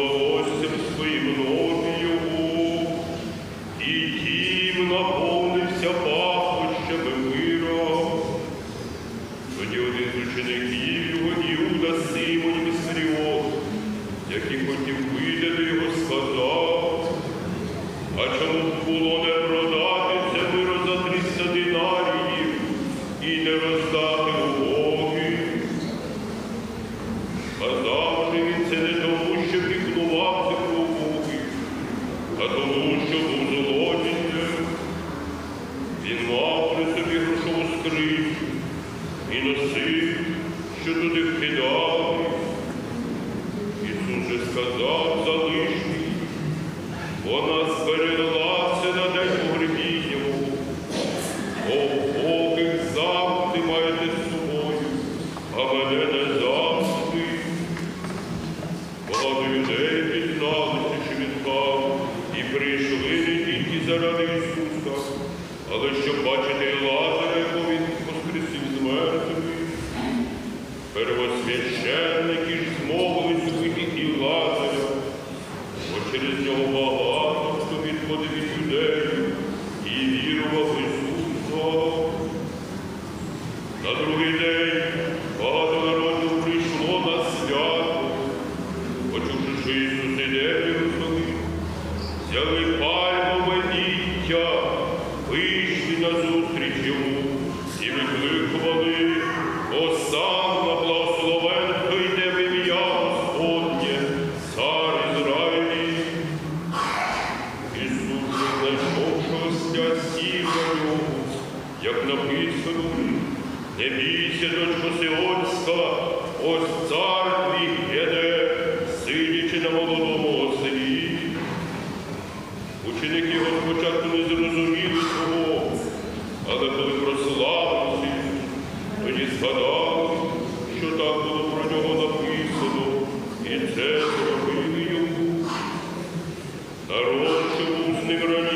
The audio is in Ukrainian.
волоссям своїм новію, і тім наповнився пахощами миром. Тоді один учеників його Іуда Симон Містеріон, який хотів вийти до його, сказав, а чому було не? А тому, що був злодієм. Він мав при собі грошову скриню і носив, що туди вкидали. Ісус же сказав залишній, вона збереглася на день погребіннього. Богих завжди маєте з собою, а мене не завжди. Багато людей прийшли не тільки заради Ісуса, але щоб бачити Лазаря, якого він воскресив з мертвих. Первосвященники ж змовились убити і Лазаря, бо через нього багато хто відходив від юдеїв і вірував в Ісуса. На другий день багато народу прийшло на свято, почувши, що Ісус іде в Єрусалим, взяли пальмове діття, вийшли на зустріч йому і викликували Осанна благословен, хто йде в ім'я Господнє, цар Ізраїлі. Ісус сів на нього, як написано, не бійся, дочко Сіонська, ось цар твій зрозуміли свого, але коли прославився, тоді згадав, що так було про нього написано, і це зробили йому. Народ, що був з ним раніше.